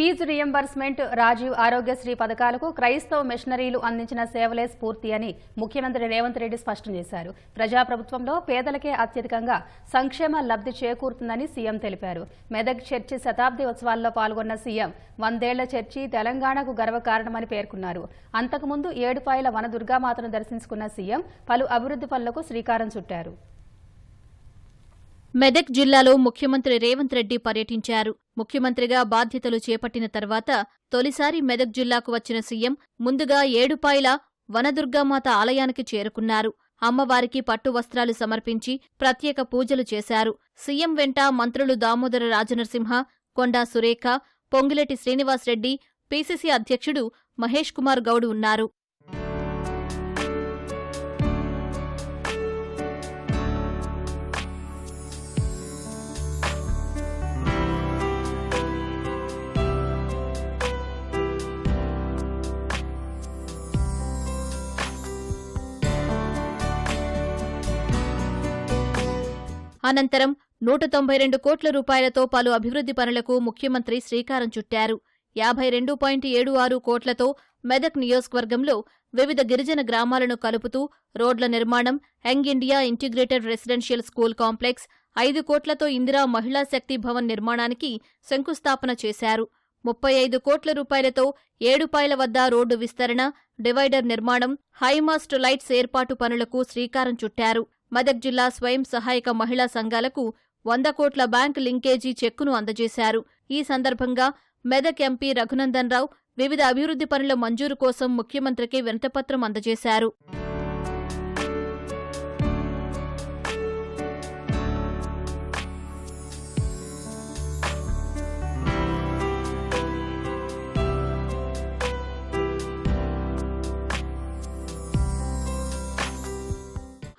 Fee reimbursement Rajiv Aarogyasri పథకాలకు క్రైస్తవ మిషనరీలు అందించిన సేవలే స్ఫూర్తి అని ముఖ్యమంత్రి రేవంత్ రెడ్డి స్పష్టం చేశారు. ప్రజాప్రభుత్వంలో పేదలకే అత్యధికంగా సంక్షేమ లబ్ధి చేకూరుతుందని సీఎం తెలిపారు. మెదక్ చర్చి శతాబ్ది ఉత్సవాల్లో పాల్గొన్న సీఎం వందేళ్ళ చర్చి తెలంగాణకు గర్వకారణమని పేర్కొన్నారు. అంతకుముందు ఏడుపాయల వనదుర్గామాతను దర్శించుకున్న సీఎం పలు అభివృద్ధి పనులకు శ్రీకారం చుట్టారు. మెదక్ జిల్లాలో ముఖ్యమంత్రి రేవంత్ రెడ్డి పర్యటించారు. ముఖ్యమంత్రిగా బాధ్యతలు చేపట్టిన తర్వాత తొలిసారి మెదక్ జిల్లాకు వచ్చిన సీఎం ముందుగా ఏడుపాయల వనదుర్గామాత ఆలయానికి చేరుకున్నారు. అమ్మవారికి పట్టు వస్త్రాలు సమర్పించి ప్రత్యేక పూజలు చేశారు. సీఎం వెంట మంత్రులు దామోదర రాజనరసింహ కొండా సురేఖ పొంగులేటి శ్రీనివాసరెడ్డి పీసీసీ అధ్యక్షుడు మహేష్ కుమార్ గౌడ్ ఉన్నారు. అనంతరం నూట తొంభై రెండు కోట్ల రూపాయలతో పలు అభివృద్ధి పనులకు ముఖ్యమంత్రి శ్రీకారం చుట్టారు. యాభై రెండు పాయింట్ ఏడు ఆరు కోట్లతో మెదక్ నియోజకవర్గంలో వివిధ గిరిజన గ్రామాలను కలుపుతూ రోడ్ల నిర్మాణం Young India integrated residential school complex ఐదు కోట్లతో ఇందిరా మహిళా శక్తి భవన్ నిర్మాణానికి శంకుస్థాపన చేశారు. ముప్పై ఐదు కోట్ల రూపాయలతో ఏడుపాయల వద్ద రోడ్డు విస్తరణ డివైడర్ నిర్మాణం హైమాస్ట్ లైట్స్ ఏర్పాటు పనులకు శ్రీకారం చుట్టారు. మెదక్ జిల్లా స్వయం సహాయక మహిళా సంఘాలకు వంద కోట్ల బ్యాంక్ లింకేజీ చెక్కును అందజేశారు. ఈ సందర్భంగా మెదక్ ఎంపీ రఘునందన్ రావు వివిధ అభివృద్ధి పనుల మంజూరు కోసం ముఖ్యమంత్రికి వినతపత్రం అందజేశారు.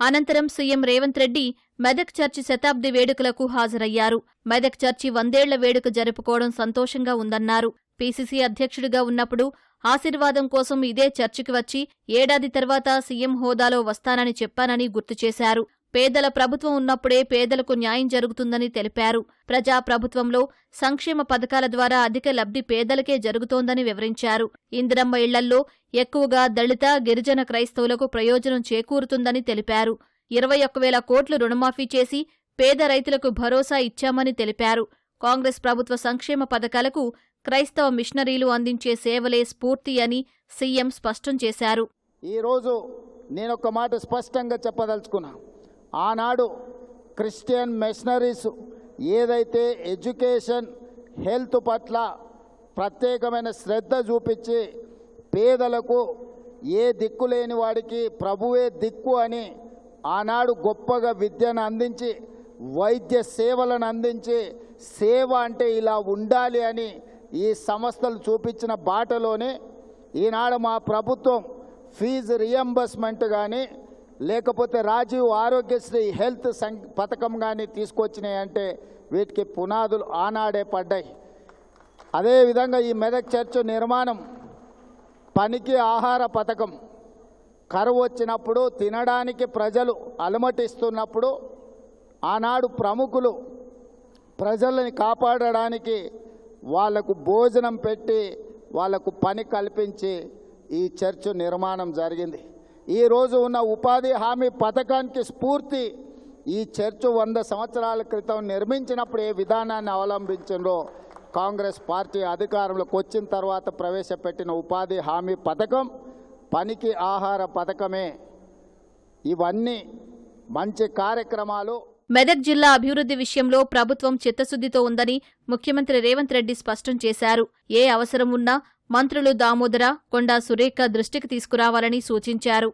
అనంతరం సీఎం రేవంత్ రెడ్డి మెదక్ చర్చి శతాబ్ది వేడుకలకు హాజరయ్యారు. మెదక్ చర్చి వందేళ్ళ వేడుక జరుపుకోవడం సంతోషంగా ఉందన్నారు. పీసీసీ అధ్యక్షుడిగా ఉన్నప్పుడు ఆశీర్వాదం కోసం ఇదే చర్చికి వచ్చి ఏడాది తర్వాత సీఎం హోదాలో వస్తానని చెప్పానని గుర్తు చేశారు. పేదల ప్రభుత్వం ఉన్నప్పుడే పేదలకు న్యాయం జరుగుతుందని తెలిపారు. ప్రజా ప్రభుత్వంలో సంక్షేమ పథకాల ద్వారా అధిక లబ్ధి పేదలకే జరుగుతోందని వివరించారు. ఇందిరమ్మ ఇళ్ళల్లో ఎక్కువగా దళిత గిరిజన క్రైస్తవులకు ప్రయోజనం చేకూరుతుందని తెలిపారు. ఇరవై ఒక్క వేల కోట్లు రుణమాఫీ చేసి పేద రైతులకు భరోసా ఇచ్చామని తెలిపారు. కాంగ్రెస్ ప్రభుత్వ సంక్షేమ పథకాలకు క్రైస్తవ మిషనరీలు అందించే సేవలే స్ఫూర్తి అని సీఎం స్పష్టం చేశారు. ఈరోజు నేను ఒక మాట స్పష్టంగా చెప్పదలుచుకున్నాను ఆనాడు క్రిస్టియన్ మిషనరీస్ ఏదైతే ఎడ్యుకేషన్ హెల్త్ పట్ల ప్రత్యేకమైన శ్రద్ధ చూపించి పేదలకు ఏ దిక్కు లేని వాడికి ప్రభువే దిక్కు అని ఆనాడు గొప్పగా విద్యను అందించి వైద్య సేవలను అందించి సేవ అంటే ఇలా ఉండాలి అని ఈ సంస్థలు చూపించిన బాటలోనే ఈనాడు మా ప్రభుత్వం ఫీజు రియంబర్స్మెంట్ కానీ లేకపోతే రాజీవ్ ఆరోగ్యశ్రీ హెల్త్ సం పథకం కానీ తీసుకొచ్చినాయంటే వీటికి పునాదులు ఆనాడే పడ్డాయి. అదేవిధంగా ఈ మెదక్ చర్చ్ నిర్మాణం పనికి ఆహార పథకం. కరువు వచ్చినప్పుడు తినడానికి ప్రజలు అలమటిస్తున్నప్పుడు ఆనాడు ప్రముఖులు ప్రజలని కాపాడడానికి వాళ్ళకు భోజనం పెట్టి వాళ్ళకు పని కల్పించి ఈ చర్చ్ నిర్మాణం జరిగింది. ఈరోజు ఉన్న ఉపాధి హామీ పథకానికి స్ఫూర్తి ఈ చర్చ్ వంద సంవత్సరాల క్రితం నిర్మించినప్పుడు ఏ విధానాన్ని అవలంబించిందో కాంగ్రెస్ పార్టీ అధికారంలోకి వచ్చిన తర్వాత ప్రవేశపెట్టిన ఉపాధి హామీ పథకం పనికి ఆహార పథకమే. ఇవన్నీ మంచి కార్యక్రమాలు. మెదక్ జిల్లా అభివృద్ధి విషయంలో ప్రభుత్వం చిత్తశుద్దితో ఉందని ముఖ్యమంత్రి రేవంత్ రెడ్డి స్పష్టం చేశారు. ఏ అవసరం ఉన్నా మంత్రులు దామోదర కొండా సురేఖ దృష్టికి తీసుకురావాలని సూచించారు.